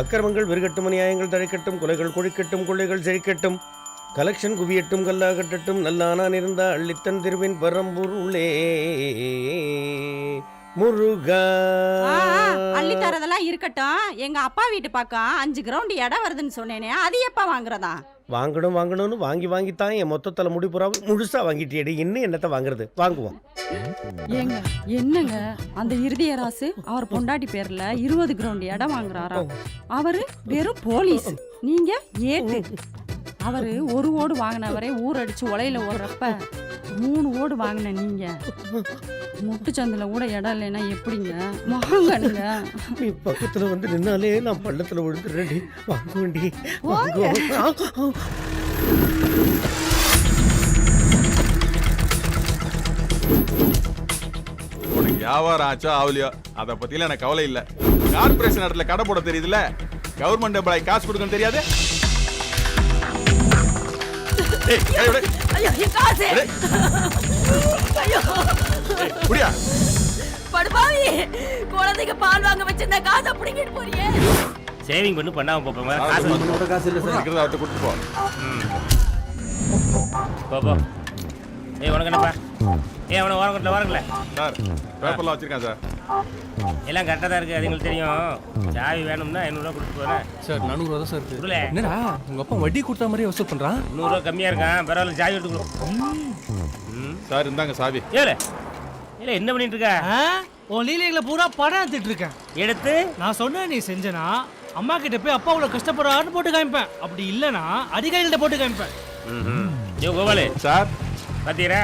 அக்கிரமங்கள் விருகட்டும் அநியாயங்கள் தழைக்கட்டும் கொலைகள் கொழிக்கட்டும் கொள்ளைகள் செழிக்கட்டும் கலெக்ஷன் குவியட்டும் கல்லாகட்டட்டும் நல்லானான் இருந்தா அள்ளித்தன் திருவின் பரம்பொருளே முருகா. அள்ளி தரதெல்லாம் இருக்கட்டும். எங்க அப்பா வீட்டு பக்கம் அஞ்சு கிரவுண்ட் இடம் வருதுன்னு சொன்னேனே அது எப்ப வாங்குறதா? வாங்கணும் வாங்கணும்னு வாங்கி வாங்கித்தான் என் மொத்தத்தில் முடிப்புறா முழுசா வாங்கிட்டியடி. இன்னும் என்னத்தை வாங்குறது? வாங்குவோம். ஏங்க என்னங்க? அந்த இறுதியராசு அவர் பொண்டாட்டி பேர்ல இருபது கிரவுண்ட் இடம் வாங்குறாரா? அவரு வெறும் போலீஸ். நீங்க ஏட்டு. அவரு ஒரு ஓடு வாங்கினவரே ஊரடிச்சு உலையில ஓடுறப்ப மூணு ஓடு வாங்கின நீங்க. முட்டுச்சந்தில கூட இடம் இல்லைன்னா எப்படிங்க? வாங்கணுங்க நீ பக்கத்துல வந்து நின்னாலே நான் பள்ளத்துல விழுந்துடுறேன்டி. வாங்குவேன்டி வாங்குவோம் ஆ. உனக்கு வியாபாரம் ஆச்சோ ஆகலையோ அதை பத்திலாம் எனக்கு கவலை இல்ல. கார்பரேஷன் இடத்துல கடை போட தெரியுதுல்ல? கவர்மெண்ட் எம்ப்ளாய் காசு கொடுக்கணும் தெரியாது. ஐயோ என் காசு. ஐயோ. புடியா படுபாவி குழந்தைக்கு பால் வாங்க வச்சிருந்த காசை பிடிங்கிட்டு போறியே. சேவிங் பண்ணி பண்ணாம போப்போம் காசு இருக்கிறத அவர்கிட்ட கொடுத்து போ. போ போ. ஏய் உனக்கு என்னப்பா? ஏய் அவனை ஓரங்கட்டில் வரங்கள. சார் பேப்பர்லாம் வச்சிருக்கேன் சார். எல்லாம் கரெக்டாக தான் இருக்குது அது எங்களுக்கு தெரியும். சாவி வேணும்னா ஐநூறுரூவா கொடுத்து போகிறேன் சார் நானூறுவா தான் சார் இருக்கு. கொடுல என்னடா உங்க அப்பா வட்டி கொடுத்த மாதிரி வசூல் பண்றான்? நூறுரூவா கம்மியாக இருக்கான் பரவாயில்ல சாவி எடுத்து கொடு ம் சார் இந்தாங்க சாவி. ஏல இல்லை என்ன பண்ணிட்டு இருக்க? உன் லீலைகளை பூரா படம் எடுத்துட்டு இருக்கேன். எடுத்து? நான் சொன்னேன் நீ செஞ்சனா அம்மா கிட்ட போய் அப்பா அவ்வளோ கஷ்டப்படுறாருன்னு போட்டு காமிப்பேன். அப்படி இல்லைன்னா அதிகாரிகிட்ட போட்டு காமிப்பேன். சார் பார்த்தீரா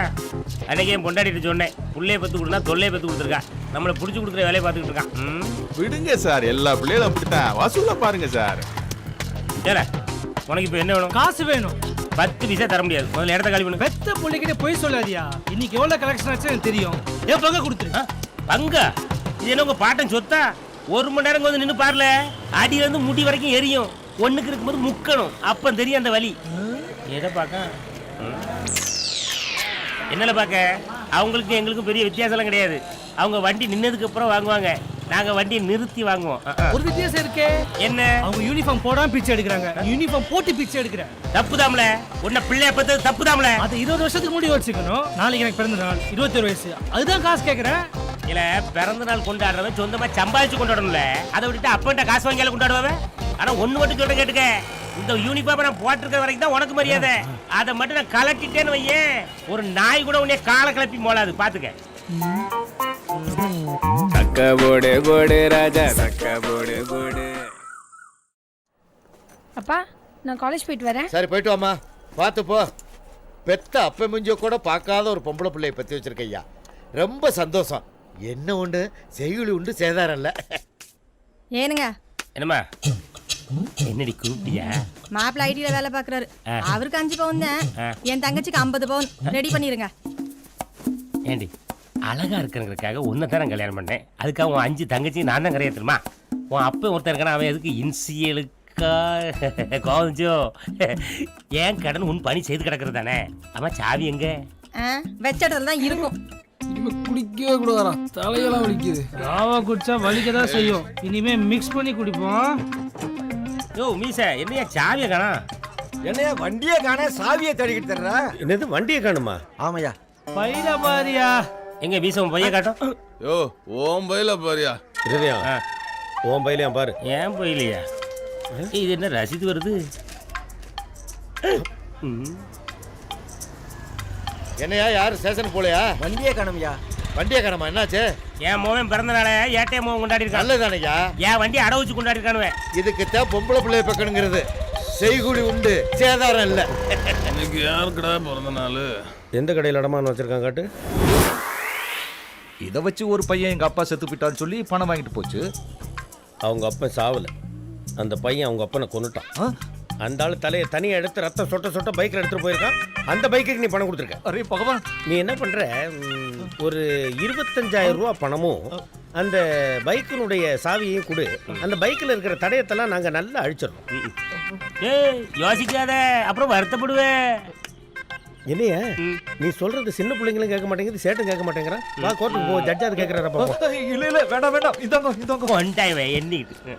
அன்னைக்கு என் பொண்டாட்டிட்டு சொன்னேன் புள்ளைய பத்து கொடுத்தா தொல்லையை பத்து கொடுத்துருக்கா. நம்மளை பிடிச்சி கொடுக்குற வேலையை பார்த்துக்கிட்டு இருக்கான். ம்? விடுங்க சார் எல்லா பிள்ளைகளும் அப்படித்தான். வசூல பாருங்க சார். ஏல உனக்கு இப்போ என்ன வேணும்? காசு வேணும். பத்து பைசா தர முடியாது. முதல்ல இடத்த காலி பண்ணு? பெத்த பிள்ளைகிட்ட போய் சொல்லாதியா. இன்னைக்கு எவ்வளோ கலெக்ஷன் ஆச்சு எனக்கு தெரியும். என் பங்க கொடுத்துரு. பங்கா? இது என்ன உங்க பாட்டன் சொத்தா? ஒரு மணி நேரம் வந்து நின்று பாருல. அடி வந்து முடி வரைக்கும் எரியும். ஒண்ணுக்கு இருக்கும்போது முக்கணும். அப்ப தெரியும் அந்த வலி. எதை பார்க்க என்னல பார்க்க அவங்களுக்கு எங்களுக்கும் பெரிய வித்தியாசம்லாம் கிடையாது. அவங்க வண்டி நின்னதுக்கு அப்புறம் வாங்குவாங்க. நாங்க வண்டியை நிறுத்தி வாங்குவோம். ஒரு வித்தியாசம் இருக்கே. என்ன? அவங்க யூனிஃபார்ம் போடாம பிச்சை எடுக்கிறாங்க. யூனிஃபார்ம் போட்டு பிச்சை எடுக்கிறேன் தப்புதாம்ல. உன்னை பிள்ளைய பத்தது தப்புதாம்ல. அது இருபது வருஷத்துக்கு முன்னாடி வச்சுக்கணும். நாளைக்கு எனக்கு பிறந்த நாள். இருபத்தொரு வயசு. அதுதான் காசு கேட்குறேன் இல்ல பிறந்த நாள் கொண்டாடுறவன் சொந்தமா சம்பாதிச்சு கொண்டாடணும்ல. அதை விட்டுட்டு அப்பன்ட்ட காசு வாங்கியால கொண்டாடுவவன் ஆனா ஒண்ணு மட்டும் சொல்ற கேட்டுக்க. இந்த யூனிஃபார்ம் நான் போட்டிருக்க வரைக்கும் தான் உனக்கு மரியாதை. அதை மட்டும் நான் கலட்டிட்டேன்னு வையேன். ஒரு நாய் கூட உன்னைய காலை கிளப்பி மோளாது பாத்துக்க. போடு போடு ராஜா சக்க போடு போடு. அப்பா நான் காலேஜ் போயிட்டு வரேன். சரி போயிட்டு வாம்மா. பார்த்து போ. பெத்த அப்ப மிஞ்சோ கூட பார்க்காத ஒரு பொம்பளை பிள்ளைய பற்றி வச்சிருக்க ஐயா. ரொம்ப சந்தோஷம். என்ன உண்டு? செய்யுளி உண்டு சேதாரம் இல்லை. ஏனுங்க. என்னம்மா? என்னடி கூப்பிட்டியா? மாப்பிள்ள ஐடியில் வேலை பார்க்குறாரு. ஆ. அவருக்கு அஞ்சு பவுன் தான். என் தங்கச்சிக்கு ஐம்பது பவுன். ரெடி பண்ணிருங்க. ஏண்டி அழகா இருக்கிறதுக்காக உன்னை தான் கல்யாணம் பண்ணேன். அதுக்காக உன் அஞ்சு தங்கச்சி நான் தான் கிடையாது தெரியுமா? உன் அப்பன் ஒருத்தன் இருக்கான அவன் எதுக்கு இன்சியலுக்கா? கோவஞ்சோ ஏன் கடன் உன் பணி செய்து கிடக்குறது தானே? ஆமா சாவி எங்க? வெச்ச இடத்துல தான் இருக்கும். குடிக்கவே கூடாதான் தலையெல்லாம் வலிக்குது. ராவா குடிச்சா வலிக்க தான் செய்யும். இனிமே மிக்ஸ் பண்ணி குடிப்போம். யோ மீச என்னையா சாவியை காணா? என்னையா வண்டியே காண சாவியை தடிக்கிட்டு தர்ற? என்னது வண்டியை காணுமா? ஆமாய்யா பையில பாரியா? எங்க மீச உன் பையன் காட்டும்? யோ ஓம் பயில பாரியா? இருதயம் ஆ. உன் பையிலையும் பாரு. ஏன் போயிலையா? இது என்ன ரசீது வருது. என்னையா யாரும் ஸ்டேஷன் போலையா? வண்டியே காணும்யா. வண்டியை காணமா என்னாச்சு? என் மோவன் பிறந்த நாள ஏட்டைய மோவன் கொண்டாடி இருக்கான் நல்லதானையா என் வண்டி அடை வச்சு கொண்டாடி இருக்கானுவேன் இதுக்குத்தான் பொம்பளை பிள்ளைய பக்கணுங்கிறது செய்குழி உண்டு சேதாரம் இல்லை. இன்னைக்கு யாருக்குடா பிறந்த நாள்? எந்த கடையில் இடமான்னு வச்சிருக்காங்க காட்டு? இதை வச்சு ஒரு பையன் எங்க அப்பா செத்து போயிட்டான்னு சொல்லி பணம் வாங்கிட்டு போச்சு. அவங்க அப்பன் சாவல. அந்த பையன் அவங்க அப்பனை கொன்னுட்டான். ஆ? அந்த ஆளு தலையை தனியாக எடுத்து ரத்தம் சொட்ட சொட்ட பைக்கில் எடுத்துட்டு போயிருக்கான். அந்த பைக்குக்கு நீ பணம் கொடுத்துருக்க. அரே பகவான். நீ என்ன பண்ற? ம், ஒரு இருபத்தஞ்சாயிரம் ரூபா பணமும் அந்த பைக்கினுடைய சாவியையும் கொடு. அந்த பைக்கில் இருக்கிற தடயத்தெல்லாம் நாங்கள் நல்லா அழிச்சிடுறோம். ம். ஏய் யோசிக்காத. அப்புறம் வருத்தப்படுவேன் என்னைய? நீ சொல்றது சின்ன பிள்ளைங்களும் கேட்க மாட்டேங்குது சேட்டும் கேட்க மாட்டேங்கிறான். வா கோர்ட்டுக்கு போ ஜட்ஜாவது கேட்குறாரப்பா இல்ல இல்ல வேண்டாம் வேண்டாம். இதாங்க இதாங்க கொண்டாய்வேன் எண்ணிக்கிட்டு.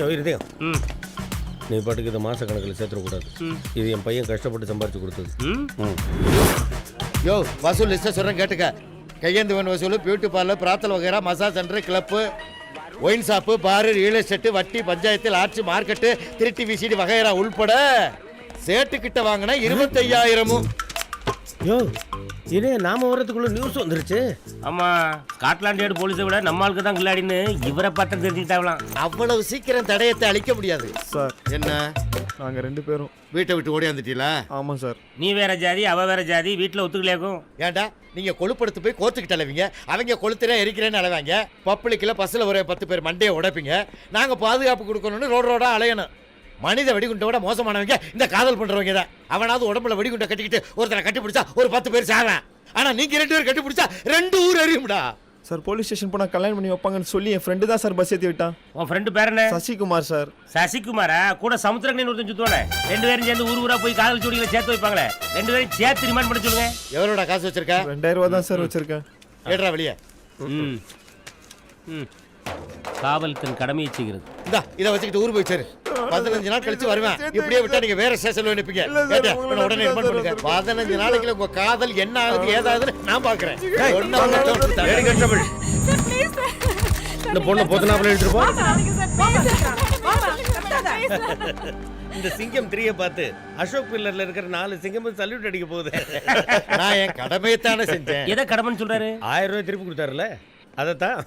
யோ இருதயம் ம். நீ பாட்டுக்கு இதை மாச கணக்கில் சேர்த்துடக்கூடாது. இது என் பையன் கஷ்டப்பட்டு சம்பாரிச்சு கொடுத்தது. யோ வசூல் லிஸ்ட்டை சொல்கிறேன் கேட்டுக்க. கையேந்து வேன் வசூல் beauty parlour brothel வகைரா massage centre club wine shop bar real estate வட்டி பஞ்சாயத்து லாட்சி மார்க்கெட்டு திருட்டி விசிடி வகைரா உள்பட சேட்டுக்கிட்ட வாங்கினா இருபத்தையாயிரமும். யோ இதே நாம வர்றதுக்குள்ள நியூஸ் வந்துருச்சு. ஆமா ஸ்காட்லாண்ட் யார்டு போலீஸை விட நம்ம ஆளுக்கு தான் கில்லாடின்னு இவரை பார்த்தா தெரிஞ்சுக்கிட்டாங்களாம். அவ்வளவு சீக்கிரம் தடயத்தை அழிக்க முடியாது. சார் என்ன? நாங்கள் ரெண்டு பேரும். வீட்டை விட்டு ஓடியாந்துட்டீங்களா? ஆமாம் சார். நீ வேற ஜாதி அவ வேற ஜாதி வீட்டில் ஒத்துக்கலையாக்கும்? ஏன்டா நீங்க கொழுப்படுத்து போய் கோத்துக்கிட்டு அலைவீங்க? அவங்க கொளுத்துறேன் எரிக்கிறேன்னு அலைவாங்க. பப்ளிக்கில் பஸ்ஸில் ஒரு பத்து பேர் மண்டையை உடைப்பீங்க. நாங்க பாதுகாப்பு கொடுக்கணும்னு ரோடு ரோடா அலையணும். மனித வெடிகுண்டை விட மோசமானவங்க இந்த காதல் பண்றவங்க தான். அவனாவது உடம்புல வெடிகுண்டை கட்டிக்கிட்டு ஒருத்தரை கட்டி பிடிச்சா ஒரு பத்து பேர் சாவேன் ஆனா நீங்க ரெண்டு பேர் கட்டி பிடிச்சா ரெண்டு ஊர் எரியும்டா. சார் போலீஸ் ஸ்டேஷன் போனால் கல்யாணம் பண்ணி வைப்பாங்கன்னு சொல்லி என் ஃப்ரெண்டு தான் சார் பஸ் ஏற்றி விட்டான். உன் ஃப்ரெண்டு பேர் என்ன? சசிகுமார் சார் சசிகுமாரா? கூட சமுத்திரக்கணின்னு ஒருத்தன் சுத்துவானே. ரெண்டு பேரும் சேர்ந்து ஊர் ஊரா போய் காதல் ஜோடிகளை சேர்த்து வைப்பாங்களே. ரெண்டு பேரும் சேர்த்து ரிமாண்ட் பண்ண சொல்லுங்க. எவரோட காசு வச்சிருக்க? ரெண்டாயிரம் ரூபா தான் சார் வச்சிருக்கேன். ஏடுறா வெளியே. ம். ம். காவல் தன் கடமையை செய்கிறது. இந்தா இதை வச்சுக்கிட்டு ஊர் போய் சேரு. பதினஞ்சு நாள் கழிச்சு வருவேன். இப்படியே விட்டா நீங்க வேற ஸ்டேஷன்ல நிப்பீங்க. உடனே உடனே ரிமாண்ட் பண்ணுங்க பதினஞ்சு நாளைக்குள்ள உங்க காதல் என்ன ஆகுது ஏதாகுதுன்னு நான் பாக்குறேன் இந்த பொண்ணை பொத்தனாப்புல எடுத்துருப்போம் இந்த சிங்கம் த்ரீயை பார்த்து அசோக் பில்லர்ல இருக்கிற நாலு சிங்கம் சல்யூட் அடிக்க போகுது. நான் என் கடமையைத்தானே செஞ்சேன். எதை கடமைன்னு சொல்றாரு? ஆயிரம் ரூபாய் திருப்பி கொடுத்தாருல? அதைத்தான்.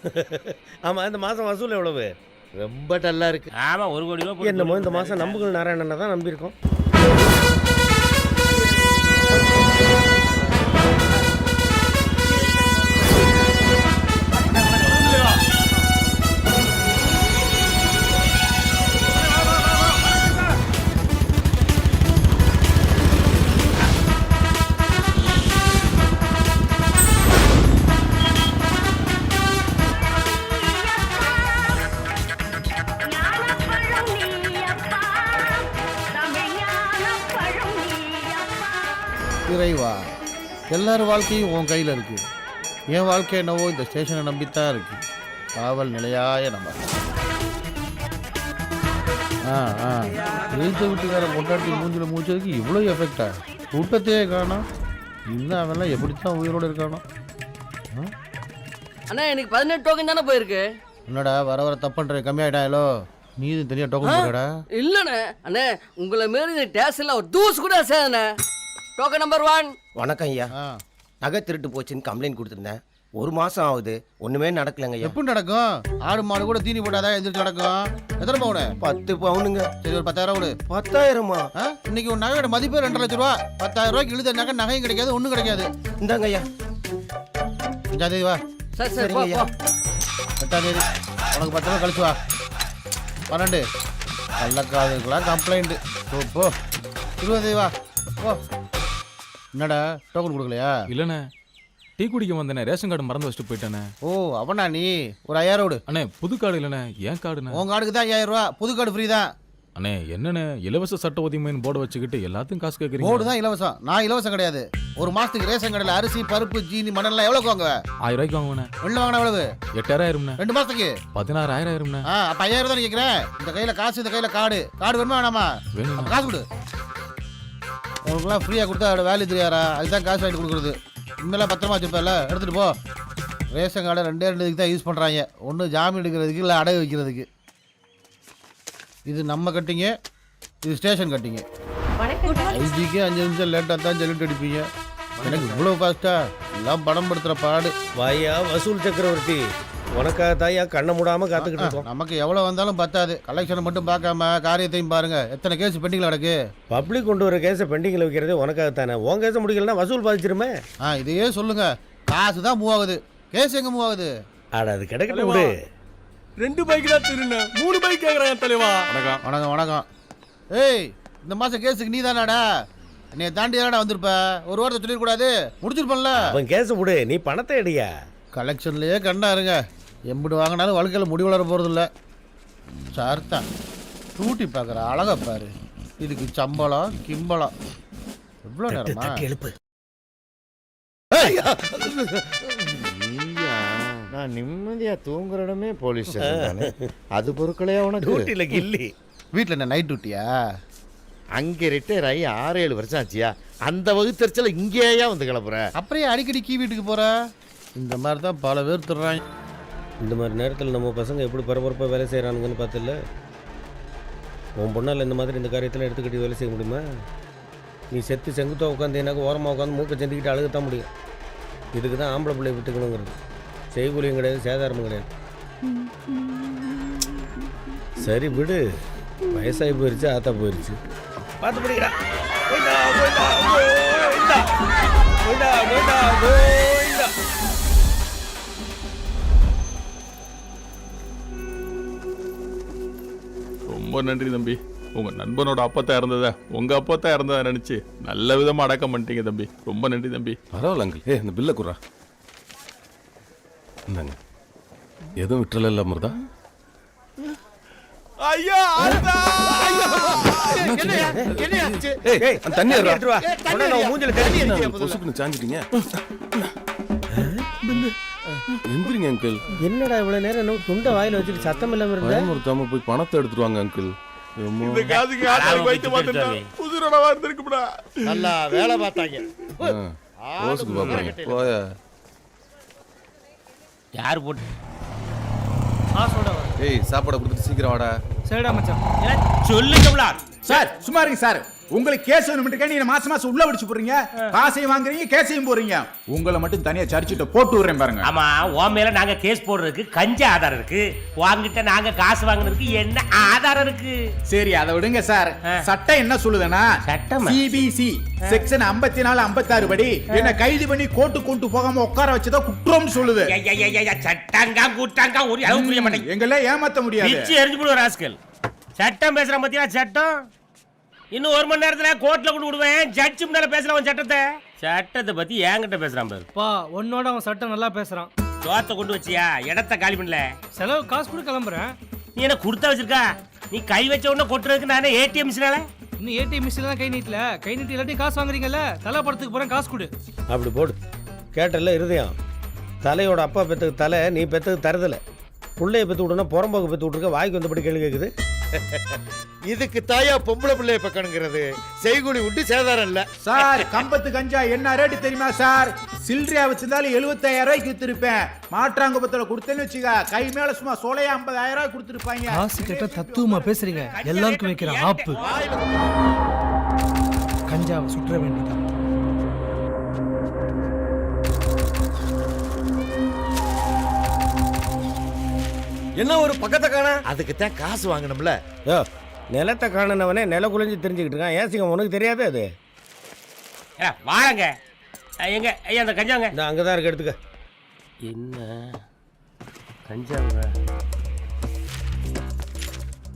ஆமா இந்த மாசம் வசூல் எவ்வளவு? ரொம்ப டல்லா இருக்கு. ஆமா ஒரு கோடி ரூபாய் போட்டு என்னமோ இந்த மாசம் நம்புகள் நாராயணனை தான் நம்பியிருக்கோம். எல்லார் வாழ்க்கையும் உன் கையில் இருக்கு. என் வாழ்க்கை என்னவோ இந்த ஸ்டேஷனை நம்பித்தான் இருக்கு. காவல் நிலையாய நம்ம ஆ ஆ. எழுத்த வீட்டுக்கார பொண்டாட்டி மூஞ்சில மூச்சதுக்கு இவ்வளோ எஃபெக்டா கூட்டத்தையே காணோம். இன்னும் அவன்லாம் எப்படித்தான் உயிரோடு இருக்கானோ? அண்ணா எனக்கு பதினெட்டு டோக்கன் தானே போயிருக்கு. என்னடா வர வர தப்புன்ற கம்மியாயிட்டாங்களோ நீ இது தனியாக டோக்கன் இல்லண்ணே. அண்ணே உங்களை மாரி இந்த டேஸ்ட்ல ஒரு தூசு கூட சேதண்ணே டோக்கன் நம்பர் ஒன் வணக்கம் ஐயா. நகை திருட்டு போச்சுன்னு கம்ப்ளைண்ட் கொடுத்துருந்தேன். ஒரு மாசம் ஆகுது. ஒண்ணுமே நடக்கலங்க ஐயா. எப்படி நடக்கும்? ஆடு மாடு கூட தீனி போட்டாதான் எந்திரிச்சு நடக்கும். எத்தனை பவுனு? பத்து பவுனுங்க. சரி ஒரு பத்தாயிரம் கொடு பத்தாயிரமா? ஆ? இன்னைக்கு ஒரு நகையோட மதிப்பே ரெண்டரை லட்ச ரூபா. பத்தாயிரம் ரூபாய்க்கு இழுத நகை நகையும் கிடைக்காது ஒன்றும் கிடைக்காது. இந்தாங்க ஐயா. அஞ்சாம் தேதி வா. சரி சரி போ, சரிங்க போ. எட்டாம் தேதி. உனக்கு பத்து ரூபா கழிச்சு வா. பன்னெண்டு. கள்ளக்காதுக்கெல்லாம் கம்ப்ளைண்ட்டு போ போ. இருபது தேதி வா. போ. என்னடா டோக்கன் கொடுக்கலையா? இல்லைண்ணே. டீ குடிக்க வந்தேனே ரேஷன் கார்டு மறந்து வச்சுட்டு போயிட்டேனே. ஓ அவனா நீ? ஒரு ஐயாயிரம் விடு அண்ணே புது கார்டு இல்லைண்ணே ஏன் கார்டுண்ணே? உன் கார்டுக்கு தான் ஐயாயிரம் ரூபா புது கார்டு ஃப்ரீ தான். அண்ணே என்னண்ணே இலவச சட்ட உதவிமைன்னு போர்டு வச்சுக்கிட்டு எல்லாத்தையும் காசு கேட்குறீங்க போர்டு தான் இலவசம். நான் இலவசம் கிடையாது. ஒரு மாசத்துக்கு ரேஷன் கடையில் அரிசி பருப்பு ஜீனி மணல்லாம் எவ்வளோக்கு வாங்குவ? ஆயிரம் ரூபாய்க்கு வாங்குவேண்ணே. வெளில வாங்கினா எவ்வளவு? எட்டாயிரம் ஆயிரும்ண்ணே ரெண்டு மாசத்துக்கு? பதினாறாயிரம் ஆயிரும்ண்ணே ஆ அப்ப ஐயாயிரம் தான் கேட்குறேன் இந்த கையில காசு இந்த கையில கார்டு. கார்டு வேணுமா வேணாமா? காசு கொடு. உங்களுக்குலாம் ஃப்ரீயாக கொடுத்தா அதோட வேல்யூ தெரியாரா அதுதான் காசு வாங்கிட்டு கொடுக்குறது. இனிமேலாம் பத்திரமா வச்சுப்பல எடுத்துகிட்டு போ. ரேஷன் கார்டை ரெண்டே ரெண்டு இதுக்கு தான் யூஸ் பண்ணுறாங்க ஒன்று ஜாமீன் எடுக்கிறதுக்கு இல்லை அடகு வைக்கிறதுக்கு. இது நம்ம கட்டிங்க இது ஸ்டேஷன் கட்டிங்க. ஐஜிக்கு அஞ்சு நிமிஷம் லேட்டாக தான் ஜல்லிட்டு அடிப்பீங்க. எனக்கு இவ்வளோ ஃபாஸ்ட்டாக எல்லாம் படம் படுத்துகிற பாடு. வாயா வசூல் சக்கரவர்த்தி. உனக்காக தாயா கண்ணை மூடாம காத்துக்கிட்டு இருக்கோம். நமக்கு எவ்வளோ வந்தாலும் பத்தாது. கலெக்ஷனை மட்டும் பார்க்காம காரியத்தையும் பாருங்க. எத்தனை கேஸ் பெண்டிங்கில் கிடக்கு? பப்ளிக் கொண்டு வர கேஸை பெண்டிங்கில் வைக்கிறது உனக்காக தானே உன் கேஸை முடிக்கலன்னா வசூல் பாதிச்சிருமே. ஆ இதையே சொல்லுங்க. காசு தான் மூவ் ஆகுது. கேஸ் எங்கே மூவ் ஆகுது? ஆட அது கிடைக்கட்டும் விடு. ரெண்டு பைக் தான் திருண்ண மூணு பைக் கேட்குறாங்க தலைவா. வணக்கம் வணக்கம் வணக்கம். ஏய் இந்த மாதம் கேஸுக்கு நீ தானாடா என்னைய தாண்டி தானடா வந்திருப்ப? ஒரு வாரத்தை சொல்லிடக்கூடாது. முடிச்சிருப்பேன்ல. அவன் கேஸை விடு. நீ பணத்தை எடியா கலெக்ஷன்லேயே கண்டா இருங்க எம்பிட்டு வாங்கினாலும் வாழ்க்கையில் முடி வளர போகிறதில்ல சார்த்தா டூட்டி பார்க்குற அழகா பாரு. இதுக்கு சம்பளம் கிம்பளம். எவ்வளோ நேரமா? எழுப்பு. நான் நிம்மதியா தூங்குற இடமே போலீஸ் தானே. அது பொருட்களையா உனக்கு. டியூட்டியில் கில்லி. வீட்டில் என்ன நைட் டியூட்டியா அங்கே ரிட்டையர் ஆகி ஆறு ஏழு வருஷம் ஆச்சியா? அந்த வகுத்தறிச்சல இங்கேயா வந்து கிளப்புற? அப்புறம் ஏன் அடிக்கடி கீ வீட்டுக்கு போற? இந்த மாதிரி தான் பல பேர் திடுறாங்க இந்த மாதிரி நேரத்தில் நம்ம பசங்க எப்படி பரபரப்பாக வேலை செய்கிறானுங்கன்னு பார்த்துல உன் பொண்ணால் இந்த மாதிரி இந்த காரியத்தில் எடுத்துக்கிட்டு வேலை செய்ய முடியுமா? நீ செத்து செங்குத்தா உட்காந்தீனாக்க ஓரமாக உட்காந்து மூக்கை செஞ்சுக்கிட்டு அழுகத்தான் முடியும். இதுக்கு தான் ஆம்பளை பிள்ளை விட்டுக்கணுங்கிறது. செய்கூலியும் கிடையாது சேதாரமும் கிடையாது. சரி விடு. வயசாகி போயிருச்சு ஆத்தா போயிருச்சு. பார்த்து படிக்கிறா. போயிட்டா போயிட்டா போயிட்டா. போயிட்டா போயிட்டா போயிட்டா ரொம்ப நன்றி தம்பி. உங்க நண்பனோட அப்பத்தா இருந்ததா உங்க அப்பத்தா இருந்ததா நினைச்சு நல்ல விதமா அடக்கம் பண்ணிட்டீங்க தம்பி. ரொம்ப நன்றி தம்பி. பரவாயில்ல அங்கிள். ஏ இந்த பில்லை குறா இந்தாங்க. எதுவும் விட்டுறல இல்ல அமிர்தா ஐயா தண்ணி மூஞ்சில சாஞ்சிட்டீங்க? எந்திரிங்க அங்கிள் என்னடா இவ்வளவு நேரம் என்ன துண்டை வாயில வச்சுட்டு சத்தம் இல்லாம இருந்த? பயமுறுத்தாம போய் பணத்தை எடுத்துட்டு வாங்க அங்கிள். இந்த காதுக்கு ஆட்டாளி வைத்து பார்த்துட்டா உதிரோடவா இருந்திருக்கும்டா. நல்லா வேலை பார்த்தாங்க. போய. யார் போட்டு? ஏய் சாப்பாடை கொடுத்துட்டு சீக்கிரம் வாடா. சரிடா மச்சான். சொல்லுங்க சார் சும்மா இருங்க சார். உங்களுக்கு கேஸ் வேணும்ட்டு நீங்க மாசம் மாசம் உள்ள பிடிச்சு போறீங்க காசையும் வாங்குறீங்க கேஸையும் போறீங்க உங்களை மட்டும் தனியா சர்ச்சிட்ட போட்டு விடுறேன் பாருங்க. ஆமா உன் மேல நாங்க கேஸ் போடுறதுக்கு கஞ்ச ஆதாரம் இருக்கு. வாங்கிட்ட நாங்க காசு வாங்குறதுக்கு என்ன ஆதாரம் இருக்கு? சரி அதை விடுங்க சார். சட்டம் என்ன சொல்லுதுன்னா சட்டமா? சிபிசி செக்ஷன் 54 நாலு ஐம்பத்தாறு படி என்ன கைது பண்ணி கோர்ட்டு கொண்டு போகாம உட்கார வச்சதா குற்றம்னு சொல்லுது. சட்டங்கா கூட்டாங்கா ஒரு அளவு புரிய மாட்டேங்குது. எங்கள ஏமாத்த முடியாது. எரிஞ்சு போடுவோம் ராஸ்கல். சட்டம் பேசுற பத்தியா? சட்டம்? இன்னும் ஒரு மணி நேரத்துல கோர்ட்ல கொண்டு விடுவேன். ஜட்ஜு முன்னால பேசலாம் உன் சட்டத்தை. சட்டத்தை பத்தி என்கிட்ட பேசுறான் பாரு. பா உன்னோட அவன் சட்டம் நல்லா பேசுறான். சோத்தை கொண்டு வச்சியா? இடத்த காலி பண்ணல. செலவு காசு கூட கிளம்புறேன். நீ என்ன கொடுத்தா வச்சிருக்கா? நீ கை வச்ச உடனே கொட்டுறதுக்கு நானே ஏடிஎம் மிஷினால? இன்னும் ஏடிஎம் மிஷின் தான் கை நீட்டல. கை நீட்டி இல்லாட்டி காசு வாங்குறீங்கல்ல? தலை படத்துக்கு போறேன் காசு கொடு. அப்படி போடு. கேட்டல இருதயம். தலையோட அப்பா பெத்துக்கு தலை நீ பெத்துக்கு தருதல. புள்ளைய பெத்து விடணும் புறம்போக்கு பெத்து விட்டுருக்க வாய்க்கு வந்தபடி கேள்வி கேட்குது இதுக்கு தாயா பொம்பளை பிள்ளைய பக்கணுங்கிறது செய்கூலி விட்டு சேதாரம் இல்ல. சார் கம்பத்து கஞ்சா என்ன ரேட்டு தெரியுமா சார்? சில்லறையா வச்சிருந்தாலும் 75000 ரூபாய்க்கு வித்துருப்பேன். மாற்றாங்குப்பத்துல கொடுத்தேன்னு வச்சுக்க கை மேல சும்மா சோலையா 50000 ரூபாய் கொடுத்துருப்பாங்க. காசு கேட்ட தத்துவமா பேசுறீங்க. எல்லாருக்கும் வைக்கிற ஆப்பு. கஞ்சாவை சுற்ற வேண்டியதான் என்ன ஒரு பக்கத்தை காண? அதுக்கு தான் காசு வாங்கணும்ல. யோ நிலத்தை காணனவனே நில குலைஞ்சு தெரிஞ்சுக்கிட்டு இருக்கான். ஏன் சிங்கம் உனக்கு தெரியாது அது? அஹ், எங்க? ஐயா அந்த கஞ்சாங்க. இந்த அங்கே தான் இருக்கு எடுத்துக்க. என்ன? கஞ்சாவுங்க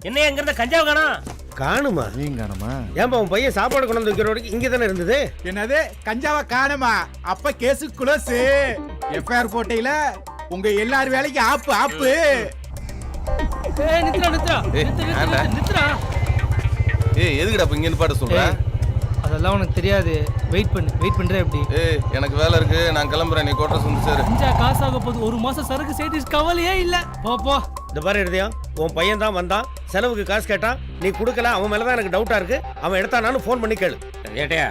என்ன எங்க இருந்த கஞ்சாவை காணோம்? காணுமா? நீங்கானமா ஏன்பா உன் பையன் சாப்பாடு கொண்டு வந்து வைக்கிற வரைக்கும் இங்கே தானே இருந்தது? என்னது? கஞ்சாவை காணுமா? அப்ப கேஸு குலோசு எஃப்ஐஆர் போட்டையில உங்க எல்லார் வேலைக்கு ஆப்பு ஆப்பு. ஏய் எதுக்குடா இப்ப இங்க பாட்ட சொல்ற? அதெல்லாம் உனக்கு தெரியாது. வெயிட் பண்ணு வெயிட் பண்ற எப்படி? ஏய் எனக்கு வேலை இருக்கு. நான் கிளம்புறேன். நீ கோட்டை வந்து சேரு. காசாக போகுது ஒரு மாசம் சரக்கு சேர்த்து கவலையே இல்ல. போ போ. இந்த பாரு இருதயம் உன் பையன் தான் வந்தான். செலவுக்கு காசு கேட்டான். நீ கொடுக்கல. அவன் மேலே தான் எனக்கு டவுட்டாக இருக்கு. அவன் எடுத்தானான்னு ஃபோன் பண்ணி கேளு. ஏட்டையா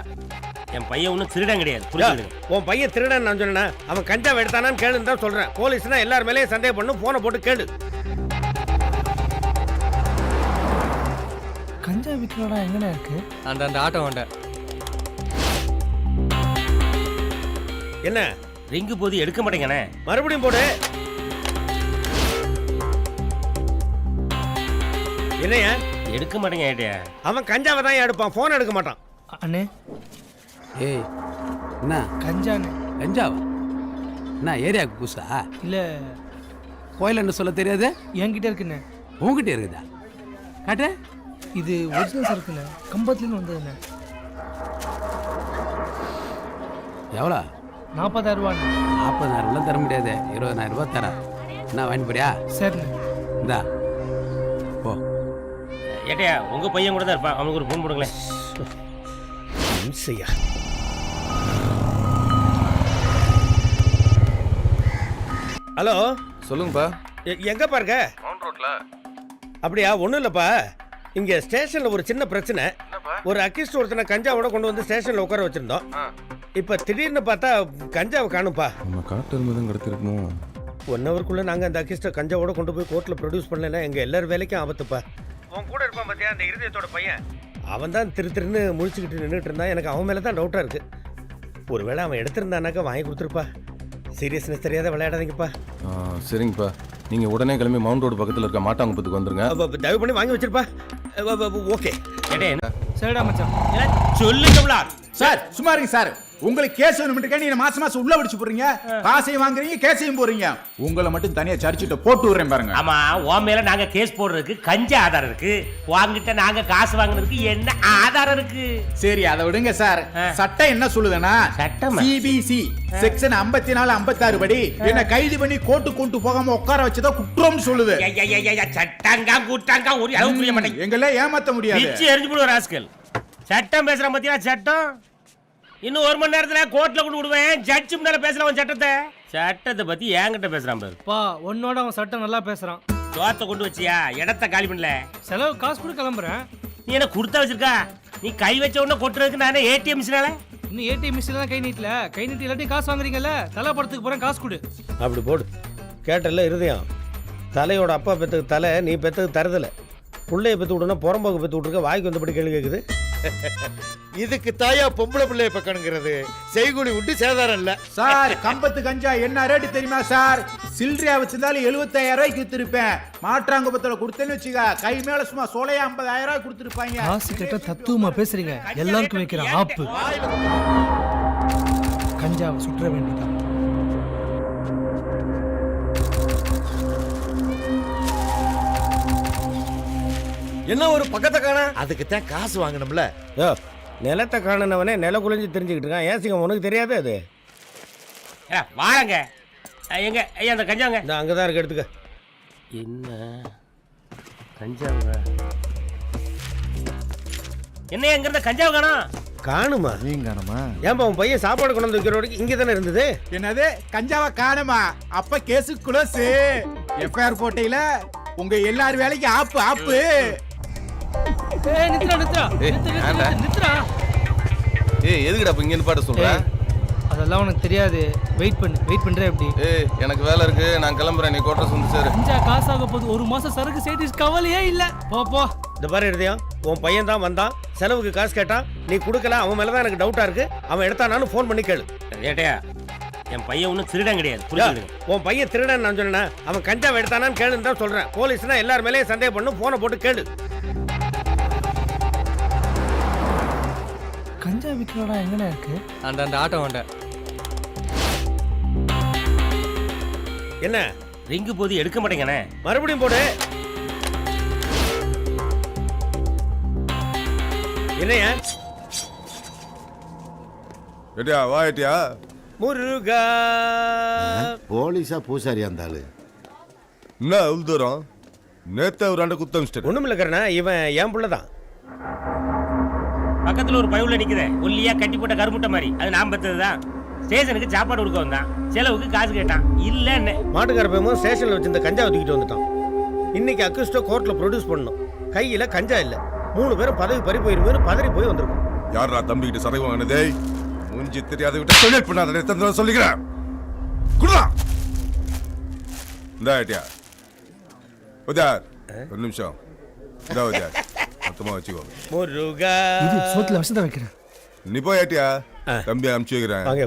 என் பையன் ஒன்றும் திருடன் கிடையாது. புரிஞ்சுதுங்க உன் பையன் திருடன் நான் சொன்னேன்? அவன் கஞ்சாவை எடுத்தானான்னு கேளுன்னு தான் சொல்கிறேன் போலீஸ்னா எல்லார் மேலேயும் சந்தேகம் பண்ணும். ஃபோனை போட்டு கேளு. கஞ்சா விற்கிறடா எங்கடா இருக்கு? அந்த அந்த ஆட்டோ வண்ட. என்ன? ரிங்கு போது எடுக்க மாட்டேங்கண்ணே. மறுபடியும் போடு. என்னையா எடுக்க மாட்டேங்க ஏட்டையா? அவன் கஞ்சாவை தான் எடுப்பான். ஃபோன் எடுக்க மாட்டான். அண்ணே. ஏய் என்ன? கஞ்சாண்ணே. கஞ்சாவா? என்ன ஏரியாவுக்கு புதுசா? இல்ல. கோயிலன்னு சொல்ல தெரியாது? என்கிட்ட இருக்குண்ணே. உங்ககிட்ட இருக்குதா? காட்டு. இது ஒரிஜினல் சரக்குண்ணே கம்பத்துலேருந்து வந்ததுண்ணே எவ்வளோ? நாற்பதாயிரம் ரூபாண்ணே நாற்பதாயிரம்லாம் தர முடியாது. இருபதாயிரம் ரூபாய் தரேன் என்ன வாங்கி போறியா சரிண்ணே. இந்தா. போ. ஏட்டையா உங்க பையன் கூட தான் இருப்பான். அவனுக்கு ஒரு ஃபோன் போடுங்களேன். ஹலோ? சொல்லுங்கப்பா. எங்கப்பா இருக்க? அப்படியா ஒன்றும் இல்லைப்பா. இங்கே ஸ்டேஷனில் ஒரு சின்ன பிரச்சனை. ஒரு அக்கிஸ்ட் ஒருத்தனை கஞ்சாவோட கொண்டு வந்து ஸ்டேஷனில் உட்கார வச்சிருந்தோம். இப்போ திடீர்னு பார்த்தா கஞ்சாவை காணும்ப்பா நம்ம காட்டு எருமை தான் கடத்திருக்கணும் ஒன் ஹவருக்குள்ளே நாங்கள் அந்த அக்கிஸ்ட்டை கஞ்சாவோட கொண்டு போய் கோர்ட்டில் ப்ரொடியூஸ் பண்ணலைன்னா எங்கள் எல்லார் வேலைக்கும் ஆபத்துப்பா. உன் கூட இருப்பான் பார்த்தியா அந்த இருதயத்தோட பையன்? அவன் தான் திரு திருன்னு முழிச்சுக்கிட்டு நின்றுட்டு இருந்தான். எனக்கு அவன் மேலே தான் டவுட்டாக இருக்குது ஒருவேளை அவன் எடுத்திருந்தானாக்கா வாங்கி கொடுத்துருப்பா. சீரியஸ்னஸ் தெரியாத விளையாடாதீங்கப்பா. ஆ, சரிங்கப்பா. நீங்கள் உடனே கிளம்பி மவுண்ட் ரோடு பக்கத்தில் இருக்க மாட்டாங்குப்பத்துக்கு வந்துருங்க. அப்ப- அப்ப தயவு பண்ணி வாங்கி வச்சிருப்பா. ஓகே. சரிடா மச்சான். சொல்லுங்க சார் சும்மா இருங்க சார். உங்களுக்கு கேஸ் வேணும்ட்டு நீங்க மாசம் மாசம் உள்ள பிடிச்சு போறீங்க காசையும் வாங்குறீங்க கேஸையும் போறீங்க உங்களை மட்டும் தனியா சரிச்சுட்டு போட்டு விடுறேன் பாருங்க. ஆமா உன் மேல நாங்க கேஸ் போடுறதுக்கு கஞ்சா ஆதாரம் இருக்கு. வாங்கிட்ட நாங்க காசு வாங்குறதுக்கு என்ன ஆதாரம் இருக்கு? சரி அதை விடுங்க சார். சட்டம் என்ன சொல்லுதுன்னா சட்டமா? சிபிசி செக்ஷன் 54 நாலு ஐம்பத்தாறு படி என்ன கைது பண்ணி கோர்ட்டு கொண்டு போகாம உட்கார வச்சதா குற்றம்னு சொல்லுது. சட்டங்கா கூட்டாங்கா ஒரு அளவு புரிய மாட்டேங்க எங்கள ஏமாத்த முடியாது. எரிஞ்சு போடுவார் ராஸ்கல். சட்டம் பேசுறான் பாத்தியா? சட்டம். இன்னும் ஒரு மணி நேரத்துல கோர்ட்ல கொண்டு விடுவேன். ஜட்ஜ் முன்னால பேசுறவன் சட்டத்தை. சட்டத்தை பத்தி என்கிட்ட பேசுறான் பாரு. பா உன்னோட அவன் சட்டம் நல்லா பேசுறான். சோத்தை கொண்டு வச்சியா? இடத்த காலி பண்ணல. செலவு காசு கூட கிளம்புறேன். நீ என்ன கொடுத்தா வச்சிருக்கா? நீ கை வச்ச உடனே கொட்டுறதுக்கு நானே ஏடிஎம் மிஷினால? இன்னும் ஏடிஎம் மிஷின் தான் கை நீட்டல. கை நீட்டி எல்லாத்தையும் காசு வாங்குறீங்கல்ல? தலை படத்துக்கு போறேன் காசு கொடு. அப்படி போடு. கேட்டல இருதயம். தலையோட அப்பா பெத்துக்கு தலை நீ பெத்துக்கு தருதல. புள்ளைய பெத்து விடணும் புறம்போக்கு பெத்து விட்ருக்க வாய்க்கு வந்தபடி கேள்வி கேட்குது இதுக்கு தாயா பொம்பளை பிள்ளைய பக்கணுங்கிறது செய்குழி உண்டு சேதாரம் இல்ல. சார் கம்பத்து கஞ்சா என்ன ரேட்டு தெரியுமா சார்? சில்லறையா வச்சிருந்தாலும் 75000 ரூபாய்க்கு வித்துருப்பேன். மாற்றாங்குப்பத்துல கொடுத்தேன்னு வச்சுக்க கை மேல சும்மா சோலையா 50000 ரூபாய் கொடுத்துருப்பாங்க. காசு கேட்ட தத்துவமா பேசுறீங்க. எல்லாருக்கும் வைக்கிற ஆப்பு. கஞ்சாவை சுற்ற வேண்டியதான் என்ன ஒரு பக்கத்தை காண? அதுக்கு தான் காசு வாங்கணும்ல. நிலத்தை காணனவனே நில குளிஞ்சு தெரிஞ்சுக்கிட்டு இருக்கான். ஏன் சிங்கம் உனக்கு தெரியாது அது? ஏ, வாழங்க எங்க ஐயா அந்த கஞ்சாங்க. இந்த அங்கே தான் இருக்கு எடுத்துக்க. என்ன? கஞ்சாவுங்க என்ன எங்க இருந்த கஞ்சாவு காணோம்? காணுமா? நீங்கானமா ஏன்பா உன் பையன் சாப்பாடு கொண்டு வந்து வைக்கிற வரைக்கும் இங்கே தானே இருந்தது? என்னது? கஞ்சாவை காணுமா? அப்ப கேஸு குளோஸ் எஃப்ஐஆர் போட்டையில உங்க எல்லார் வேலைக்கு ஆப்பு ஆப்பு. ஏய் நித்ரா நித்ரா நித்ரா, நித்ரா ஏய் எதுக்குடா இப்போ இங்கே பாட்ட சொல்ற? அதெல்லாம் உனக்கு தெரியாது. வெயிட் பண்ணு வெயிட் பண்ற எப்படி? ஏய் எனக்கு வேலை இருக்கு. நான் கிளம்புறேன். நீ கோட்டை வந்து சேரு. கஞ்சா காசாக போகுது ஒரு மாசம் சரக்கு சேர்த்து கவலையே இல்ல. போ போ. இந்த பாரு இருதயம் உன் பையன் தான் வந்தான். செலவுக்கு காசு கேட்டான். நீ கொடுக்கல. அவன் மேலே தான் எனக்கு டவுட்டாக இருக்கு. அவன் எடுத்தானான்னு ஃபோன் பண்ணி கேளு. ஏட்டையா என் பையன் ஒன்றும் திருடன் கிடையாது. உன் பையன் திருடன் நான் சொன்னேன்? அவன் கஞ்சாவை எடுத்தானான்னு கேளுன்னு தான் சொல்கிறேன் போலீஸ்னா எல்லார் மேலேயும் சந்தேகம் பண்ணும். ஃபோனை போட்டு கேளு. கஞ்சா விற்கிறடா எங்கண்ணா இருக்கு? அந்த அந்த ஆட்டோ வண்ட என்ன? ரிங்கு போது எடுக்க மாட்டேங்கண்ணே. மறுபடியும் போடு. என்னையா? ஏட்டியா வா ஏட்டியா முருகா. போலீஸா பூசாரியா இருந்தாலும் என்ன அவ்வளோ தூரம் நேத்த ஒரு ரெண்டு குத்த மிஸ்டர் ஒன்றும் இல்லைக்கிறனா இவன் என் புள்ள தான் பக்கத்துல ஒரு பயவுல நிக்குதே. ஒல்லியா கட்டி போட்ட கருமுட்டை மாதிரி. அது நான் பெத்தது தான் ஸ்டேஷனுக்கு சாப்பாடு கொடுக்க வந்தான். செலவுக்கு காசு கேட்டான். இல்லன்னு. மாட்டுக்கார பையன் ஸ்டேஷனில் வச்சிருந்த கஞ்சாவை தூக்கிட்டு வந்துட்டான். இன்னைக்கு அக்யூஸ்டோ கோர்ட்டில் ப்ரொடியூஸ் பண்ணணும். கையில் கஞ்சா இல்லை. மூணு பேரும் பதவி பறி போயிருமேனு பதறி போய் வந்திருக்கும். யாரா தம்பிக்கிட்ட சடை வாங்கினதே? மூஞ்சி தெரியாத விட்டு தொழில் பண்ணாத தந்திர சொல்லிக்கிறேன். குடுறா. இந்த ஏட்டியா. உதார் ஒரு நிமிஷம். இந்த உதார் மொத்தமா வச்சுக்கோ முருகா இது சோத்துல விஷத்தை வைக்கிறேன் நீ போய் ஏட்டியா தம்பி அனுப்பிச்சு வைக்கிறேன் வாங்க